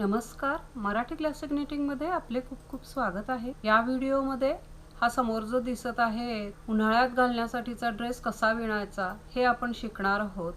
नमस्कार. मराठी क्लासिकमध्ये आपले खूप खूप स्वागत आहे. या व्हिडिओमध्ये हा समोर जो दिसत आहे उन्हाळ्यात घालण्यासाठीचा ड्रेस कसा विणायचा हे आपण शिकणार आहोत.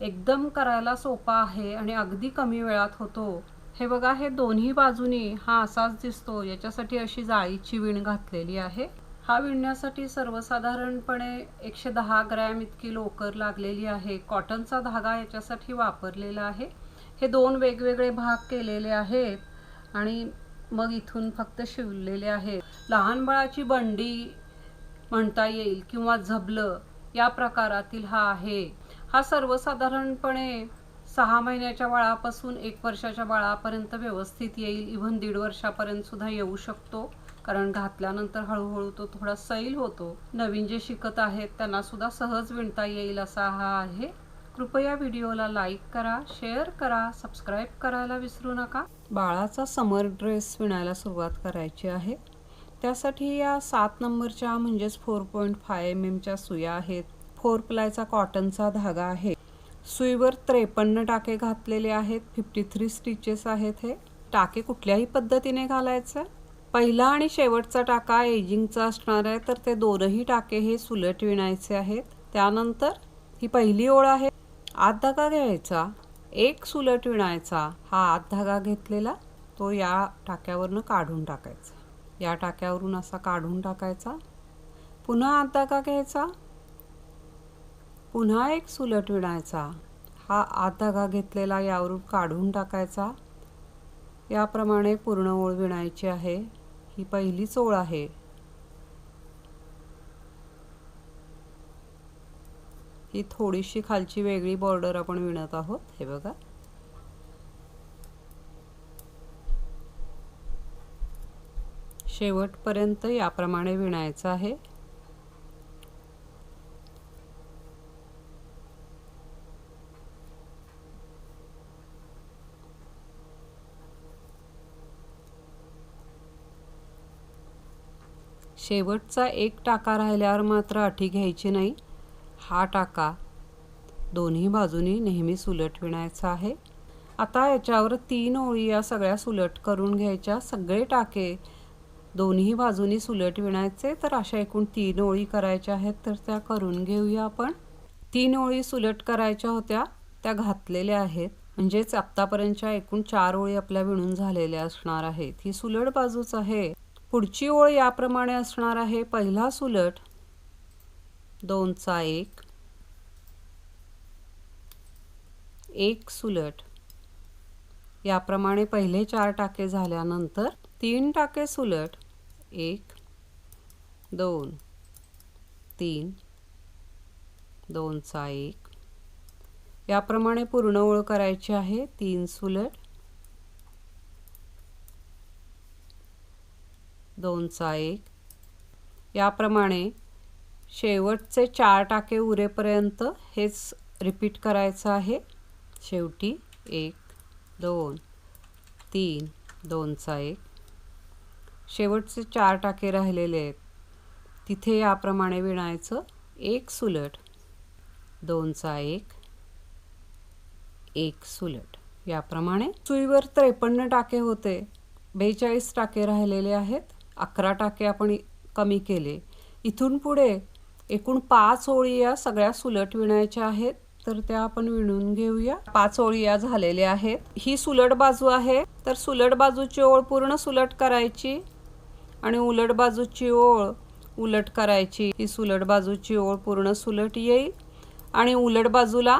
एकदम करायला सोपा आहे आणि अगदी कमी वेळात होतो. हे बघा हे दोन्ही बाजूनी हा असाच दिसतो. याच्यासाठी अशी जाळीची विण घातलेली आहे. हा विणण्यासाठी सर्वसाधारणपणे एकशे दहा ग्रॅम इतकी लोकर लागलेली आहे. कॉटनचा धागा याच्यासाठी वापरलेला आहे. हे दोन वेगवेगळे भाग केलेले आहेत आणि मग इथून फक्त शिवलेले आहेत. लहान बाळाची बंडी म्हणता येईल किंवा झबलं या प्रकारातील हा आहे. हा सर्वसाधारणपणे सहा महिन्याच्या बाळापासून एक वर्षाच्या बाळापर्यंत व्यवस्थित येईल. इव्हन दीड वर्षापर्यंत सुद्धा येऊ शकतो. कारण घातल्यानंतर हळूहळू तो थोडा सैल होतो. नवीन जे शिकत आहेत त्यांना सुद्धा सहज विणता येईल असा हा आहे. कृपया व्हिडिओला लाईक करा शेअर करा सबस्क्राईब करायला विसरू नका. बाळाचा समर ड्रेस विणायला सुरुवात करायची आहे. त्यासाठी या सात नंबरच्या म्हणजेच फोर पॉईंट फाय एम एमच्या सुया आहेत. फोर प्लायचा कॉटनचा धागा आहे. सुईवर त्रेपन्न टाके घातलेले आहेत. फिफ्टी थ्री स्टिचेस आहेत हे. टाके कुठल्याही पद्धतीने घालायचं. पहिला आणि शेवटचा टाका एजिंगचा असणार आहे तर ते दोनही टाके हे सुलट विणायचे आहेत. त्यानंतर ही पहिली ओळ आहे. आत धागा घ्यायचा एक सुलट विणायचा हा आत धागा घेतलेला तो या टाक्यावरनं काढून टाकायचा. या टाक्यावरून असा काढून टाकायचा. पुन्हा आत धागा घ्यायचा. पुन्हा एक सुलट विणायचा. हा आत धागा घेतलेला यावरून काढून टाकायचा. याप्रमाणे पूर्ण ओळ विणायची आहे. ही पहिलीच ओळ आहे. ही थोडीशी खालची वेगळी बॉर्डर आपण विणत आहोत. हे बघा. शेवटपर्यंत याप्रमाणे विणायचं आहे. शेवटचा एक टाका राहिल्यावर मात्र अटी घ्यायची नाही. हा टाका. दोन्ही बाजूनी नेहमी सुलट विणायचा आहे. आता याच्यावर तीन ओळी या सगळ्या सुलट करून घ्यायच्या सगळे टाके. दोन्ही बाजूनी सुलट विणायचे तर अशा एकूण तीन ओळी करायच्या आहेत तर त्या करून घेऊया आपण. तीन ओळी सुलट करायच्या होत्या त्या घातलेल्या आहेत. म्हणजेच आत्तापर्यंतच्या एकूण चार ओळी आपल्या विणून झालेल्या असणार आहेत. ही सुलट बाजूच आहे. पुढची ओळ याप्रमाणे असणार आहे. पहिला सुलट दोनचा एक. एक सुलट. याप्रमाणे पहिले चार टाके झाल्यानंतर तीन टाके सुलट. एक दोन तीन दोनचा एक. याप्रमाणे पूर्ण ओळ करायची आहे तीन सुलट. दोनचा एक. याप्रमाणे शेवटचे चार टाके उरेपर्यंत हेच रिपीट करायचं आहे. शेवटी एक दोन तीन दोनचा एक. शेवटचे चार टाके राहिलेले आहेत. तिथे याप्रमाणे विणायचं एक सुलट दोनचा एक एक सुलट. याप्रमाणे सुईवर त्रेपन्न टाके होते. बेचाळीस टाके राहिलेले आहेत. अकरा टाके आपण कमी केले. इथून पुढे एकूण पाच ओळी या सगळ्या सुलट विणायच्या आहेत तर त्या आपण विणून घेऊया. पाच ओळी या झालेल्या आहेत. ही सुलट बाजू आहे तर सुलट बाजूची ओळ पूर्ण सुलट करायची आणि उलट बाजूची ओळ उलट करायची. ही सुलट बाजूची ओळ पूर्ण सुलट येईल आणि उलट बाजूला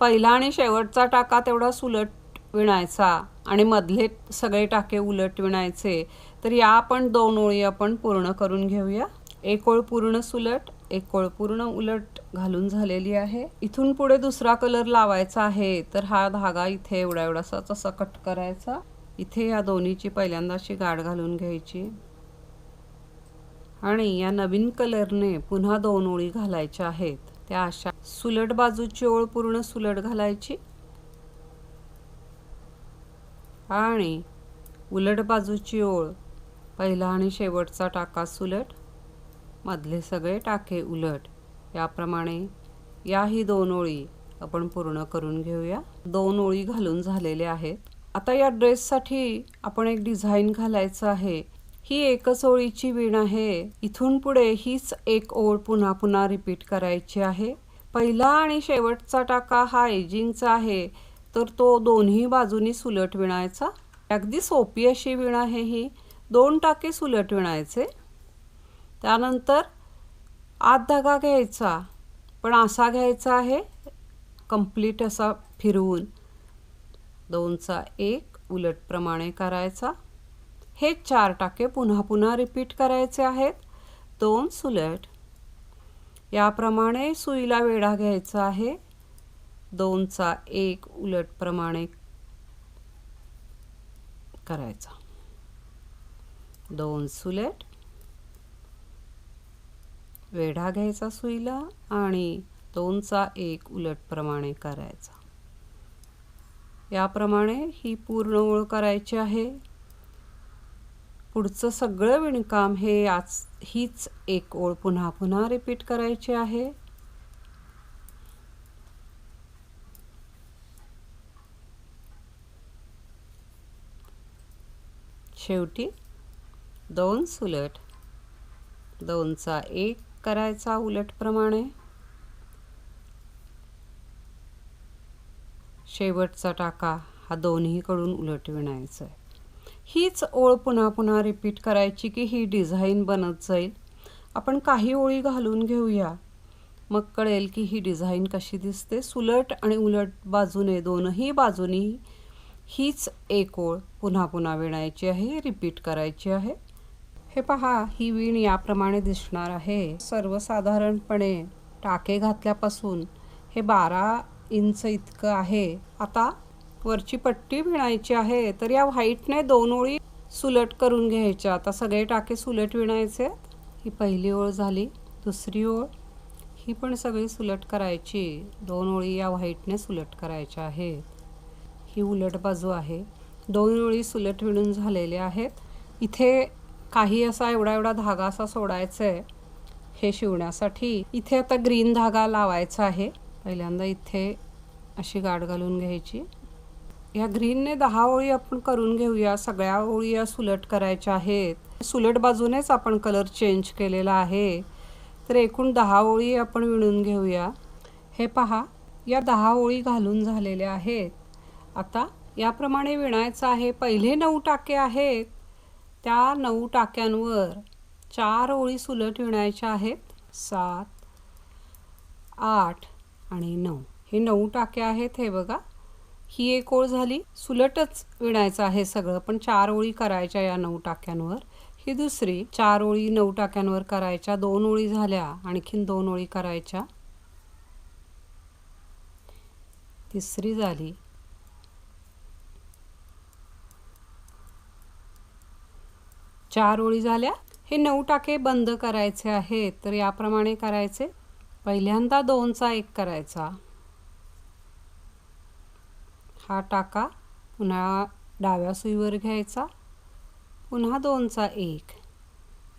पहिला आणि शेवटचा टाका तेवढा सुलट विणायचा आणि मधले सगळे टाके उलट विणायचे. तर या आपण दोन ओळी आपण पूर्ण करून घेऊया. एक ओळ पूर्ण सुलट एक ओळ पूर्ण उलट घालून झालेली आहे. इथून पुढे दुसरा कलर लावायचा आहे तर हा धागा इथे एवढा एवढासा तसा कट करायचा. इथे या दोन्हीची पहिल्यांदा अशी गाठ घालून घ्यायची. आणि या नवीन कलरने पुन्हा दोन ओळी घालायच्या आहेत. त्या अशा सुलट बाजूची ओळ पूर्ण सुलट घालायची. आणि उलट बाजूची ओळ पहिला आणि शेवटचा टाका सुलट. मधले सगळे टाके उलट. याप्रमाणे याही दोन ओळी आपण पूर्ण करून घेऊया. दोन ओळी घालून झालेल्या आहेत. आता या ड्रेससाठी आपण एक डिझाईन घालायचं आहे. ही एकच ओळीची विण आहे. इथून पुढे हीच एक ओळ पुन्हा पुन्हा रिपीट करायची आहे. पहिला आणि शेवटचा टाका हा एजिंगचा आहे. तर तो दोन्ही बाजूनी सुलट विणायचा. अगदी सोपी अशी विण आहे ही. दोन टाके सुलट विणायचे. त्यानंतर आत धागा घ्यायचा. पण असा घ्यायचा आहे कंप्लीट असा फिरवून. दोनचा एक उलटप्रमाणे करायचा. हे चार टाके पुन्हा पुन्हा रिपीट करायचे आहेत. दोन सुलट. याप्रमाणे सुईला वेढा घ्यायचा आहे. दोनचा एक उलटप्रमाणे करायचा. दोन सुलट. वेढा घ्यायचा सुईला आणि दोनचा एक उलटप्रमाणे करायचा. याप्रमाणे ही पूर्ण ओळ करायची आहे. पुढचं सगळं विणकाम हे आज हीच एक ओळ पुन्हा पुन्हा रिपीट करायची आहे. शेवटी दोन सुलट दोनचा एक करायचा उलटप्रमाणे. शेवटचा टाका हा दोन्हीकडून उलट विणायचा आहे हीच ओळ पुन्हा पुन्हा रिपीट करायची की ही डिझाईन बनत जाईल. आपण काही ओळी घालून घेऊया. मग कळेल की ही डिझाईन कशी दिसते. सुलट आणि उलट बाजूने दोनही बाजूनी हीच एक ओळ पुन्हा पुन्हा विणायची आहे रिपीट करायची आहे. हे पहा ही वीण याप्रमाणे दिसणार आहे. सर्वसाधारणपणे टाके घातल्यापासून हे बारा इंच इतकं आहे. आता वरची पट्टी विणायची आहे तर या व्हाईटने दोन ओळी सुलट करून घ्यायच्या आता सगळे टाके सुलट विणायचे ही पहिली ओळ झाली दुसरी ओळ. ही पण सगळी सुलट करायची. दोन ओळी या व्हाईटने सुलट करायच्या आहेत. ही उलट बाजू आहे. दोन ओळी सुलट विणून झालेले आहेत. इथे काही असा एवढा एवढा धागा असा सोडायचा आहे हे शिवण्यासाठी. इथे आता ग्रीन धागा लावायचा आहे. पहिल्यांदा इथे अशी गाठ घालून घ्यायची. या ग्रीनने दहा ओळी आपण करून घेऊया. सगळ्या ओळी या सुलट करायच्या आहेत. सुलट बाजूनेच आपण कलर चेंज केलेला आहे. तर एकूण दहा ओळी आपण विणून घेऊया. हे पहा या दहा ओळी घालून झालेल्या आहेत. आता याप्रमाणे विणायचं आहे. पहिले नऊ टाके आहेत. त्या नऊ टाक्यांवर चार ओळी सुलट विणायच्या आहेत. सात आठ आणि नऊ. हे नऊ टाक्या आहेत हे बघा. ही एक ओळ झाली. सुलटच विणायचं आहे सगळं पण चार ओळी करायच्या या नऊ टाक्यांवर. ही दुसरी चार ओळी नऊ टाक्यांवर करायच्या. दोन ओळी झाल्या. आणखीन दोन ओळी करायच्या. तिसरी झाली. चार ओळी झाल्या. हे नऊ टाके बंद करायचे आहेत. तर याप्रमाणे करायचे. पहिल्यांदा दोनचा एक करायचा. हा टाका. पुन्हा डाव्या सुईवर घ्यायचा. पुन्हा दोनचा एक.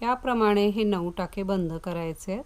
याप्रमाणे हे नऊ टाके बंद करायचे आहेत.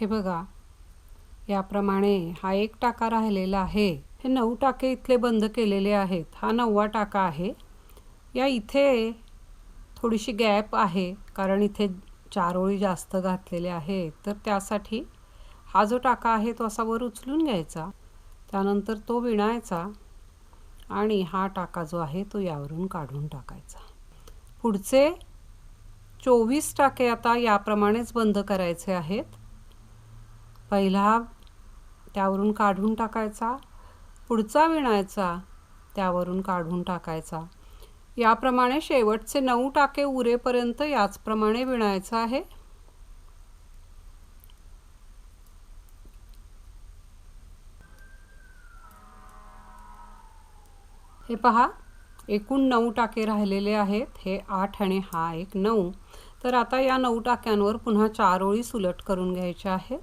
हे बघा. याप्रमाणे हा एक टाका राहिलेला आहे. हे नऊ टाके इथले बंद केलेले आहेत. हा नववा टाका आहे. या इथे थोडीशी गॅप आहे कारण इथे चार ओळी जास्त घातलेले आहेत. तर त्यासाठी हा जो टाका आहे तो असा वर उचलून घ्यायचा. त्यानंतर तो विणायचा आणि हा टाका जो आहे तो यावरून काढून टाकायचा. पुढचे चोवीस टाके आता याप्रमाणेच बंद करायचे आहेत. पहिला त्यावरून काढून टाकायचा पुढचा विणायचा त्यावरून काढून टाकायचा. याप्रमाणे शेवटचे नऊ टाके उरेपर्यंत याचप्रमाणे विणायचं आहे. हे पहा एकूण नऊ टाके राहिलेले आहेत हे आठ आणि हा एक नऊ. तर आता या नऊ टाक्यांवर पुन्हा चार ओळी सुलट करून घ्यायच्या आहेत.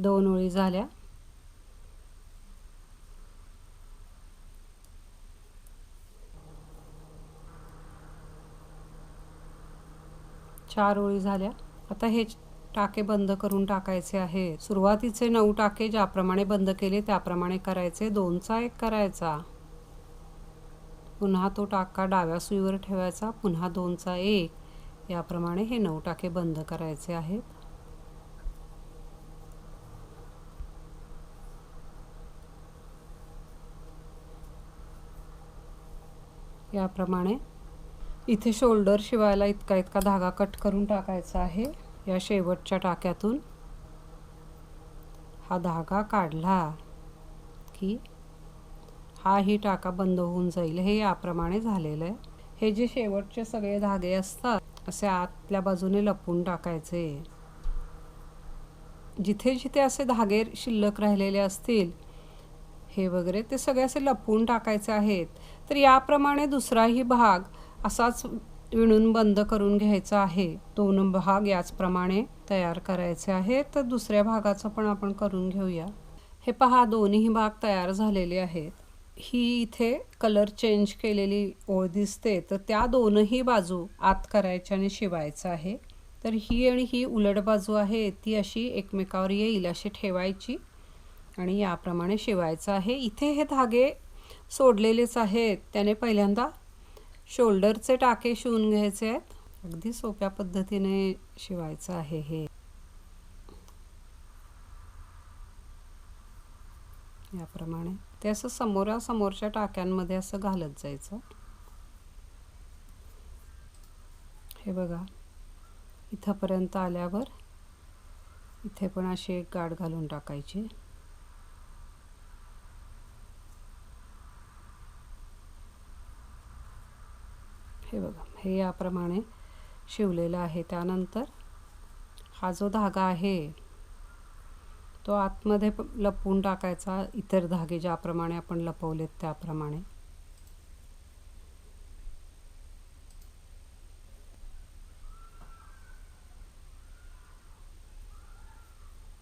दोन ओळी झाल्या. चार ओळी झाल्या. आता हे टाके बंद करून टाकायचे आहे. सुरुवातीचे नऊ टाके ज्याप्रमाणे बंद केले त्याप्रमाणे करायचे. दोनचा एक करायचा. पुन्हा तो टाका डाव्या सुईवर ठेवायचा. पुन्हा दोनचा एक. याप्रमाणे हे नऊ टाके बंद करायचे आहेत. याप्रमाणे इथे शोल्डर शिवायला इतका इतका धागा कट करून टाकायचा आहे. या शेवटच्या टाक्यातून हा धागा काढला की हा ही टाका बंद होऊन जाईल. हे याप्रमाणे झालेलं आहे. हे जे शेवटचे सगळे धागे असतात असे आतल्या बाजूने लपून टाकायचे. जिथे जिथे असे धागे शिल्लक राहिलेले असतील हे वगैरे ते सगळे असे लपवून टाकायचे आहेत. तर याप्रमाणे दुसराही भाग असाच विणून बंद करून घ्यायचा आहे. दोन भाग याचप्रमाणे तयार करायचे आहे. तर दुसऱ्या भागाचं पण आपण करून घेऊया. हे पहा दोन्ही भाग तयार झालेले आहेत. ही इथे कलर चेंज केलेली ओळ दिसते. तर त्या दोनही बाजू आत करायच्या आणि शिवायचं आहे. तर ही आणि ही उलट बाजू आहे. ती अशी एकमेकावर येईल अशी ठेवायची आणि याप्रमाणे शिवायचं आहे. इथे हे धागे सोडलेलेच आहेत. त्याने पहिल्यांदा शोल्डरचे टाके शिवून घ्यायचे आहेत. अगदी सोप्या पद्धतीने शिवायचं आहे हे. याप्रमाणे ते असं समोरासमोरच्या टाक्यांमध्ये असं घालत जायचं. हे बघा. इथंपर्यंत आल्यावर इथे पण अशी एक गाठ घालून टाकायची. हे बघा हे याप्रमाणे शिवलेलं आहे. त्यानंतर हा जो धागा आहे तो आतमध्ये लपवून टाकायचा इतर धागे ज्याप्रमाणे आपण लपवलेत त्याप्रमाणे.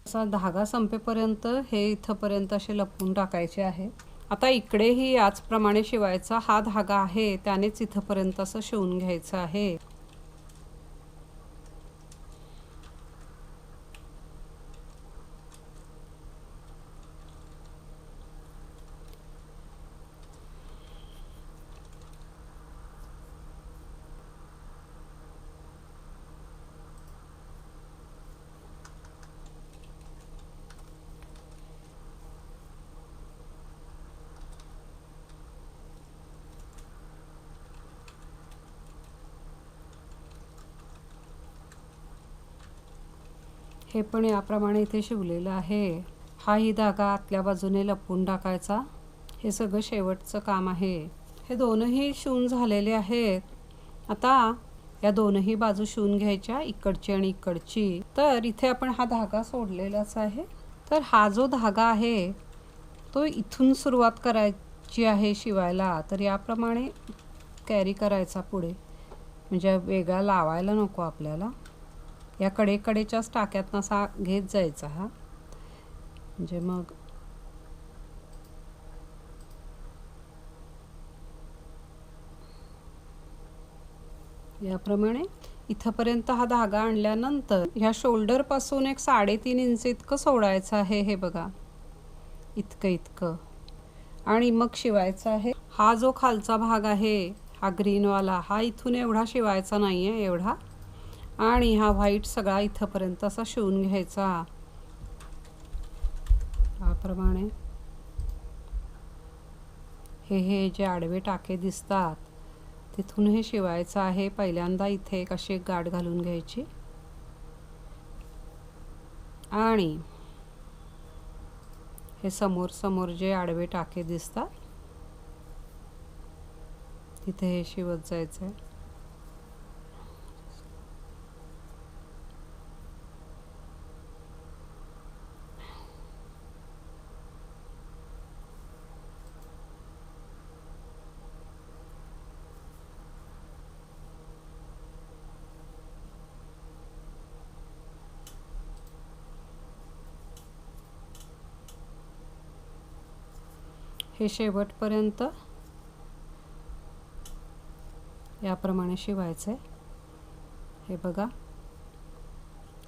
असा धागा संपेपर्यंत हे इथंपर्यंत असे लपवून टाकायचे आहे. आता इकडेही याचप्रमाणे शिवायचा हा धागा आहे त्यानेच इथंपर्यंत असं शिवून घ्यायचं आहे. हे पण याप्रमाणे इथे शिवलेलं आहे. हाही धागा आतल्या बाजूने लपून टाकायचा. हे सगळं शेवटचं काम आहे. हे दोनही शिवून झालेले आहेत. आता या दोनही बाजू शिवून घ्यायच्या इकडची आणि इकडची. तर इथे आपण हा धागा सोडलेलाच आहे. तर हा जो धागा आहे तो इथून सुरुवात करायची आहे शिवायला. तर याप्रमाणे कॅरी करायचा पुढे. म्हणजे वेगळा लावायला नको आपल्याला. या कडेकडेच्याच टाक्यात असा घेत जायचा हा. म्हणजे मग याप्रमाणे इथंपर्यंत हा धागा आणल्यानंतर ह्या शोल्डरपासून एक साडेतीन इंच इतकं सोडायचं आहे हे बघा. इतकं इतकं. आणि मग शिवायचं आहे हा जो खालचा भाग आहे हा ग्रीनवाला हा इथून एवढा शिवायचा नाही आहे एवढा. आणि हा व्हाईट सगळा इथंपर्यंत असा शिवून घ्यायचा. याप्रमाणे हे हे जे आडवे टाके दिसतात तिथून हे शिवायचं आहे. पहिल्यांदा इथे एक अशी गाठ घालून घ्यायची. आणि हे समोर समोर जे आडवे टाके दिसतात तिथे हे शिवत जायचं आहे हे शेवटपर्यंत याप्रमाणे शिवायचं आहे हे बघा.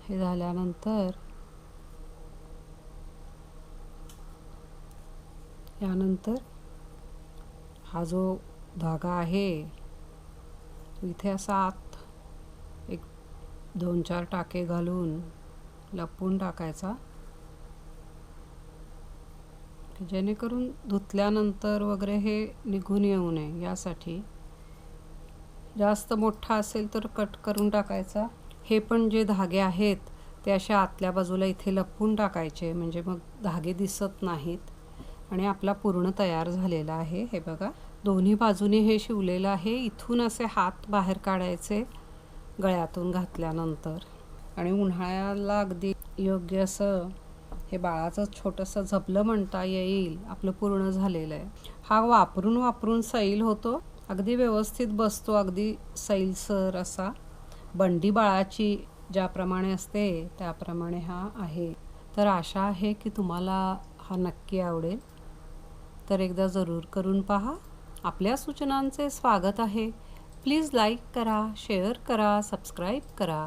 हे झाल्यानंतर यानंतर हा जो धागा आहे इथे असा आत एक दोन चार टाके घालून लपवून टाकायचा. जेणेकरून धुतल्यानंतर वगैरे हे निघून येऊ नये यासाठी. जास्त मोठा असेल तर कट करून टाकायचा. हे पण जे धागे आहेत ते अशा आतल्या बाजूला इथे लपवून टाकायचे म्हणजे मग धागे दिसत नाहीत. आणि आपला पूर्ण तयार झालेला आहे. हे बघा दोन्ही बाजूने हे शिवलेलं आहे. इथून असे हात बाहेर काढायचे गळ्यातून घातल्यानंतर. आणि उन्हाळ्याला अगदी योग्य असं हे बाळाचं छोटंसं झपलं म्हणता येईल आपलं पूर्ण झालेलं आहे. हा वापरून वापरून सैल होतो. अगदी व्यवस्थित बसतो अगदी सैलसर असा. बंडी बाळाची ज्याप्रमाणे असते त्याप्रमाणे हा आहे. तर आशा आहे की तुम्हाला हा नक्की आवडेल. तर एकदा जरूर करून पहा. आपल्या सूचनांचे स्वागत आहे. प्लीज लाईक करा शेअर करा सबस्क्राईब करा.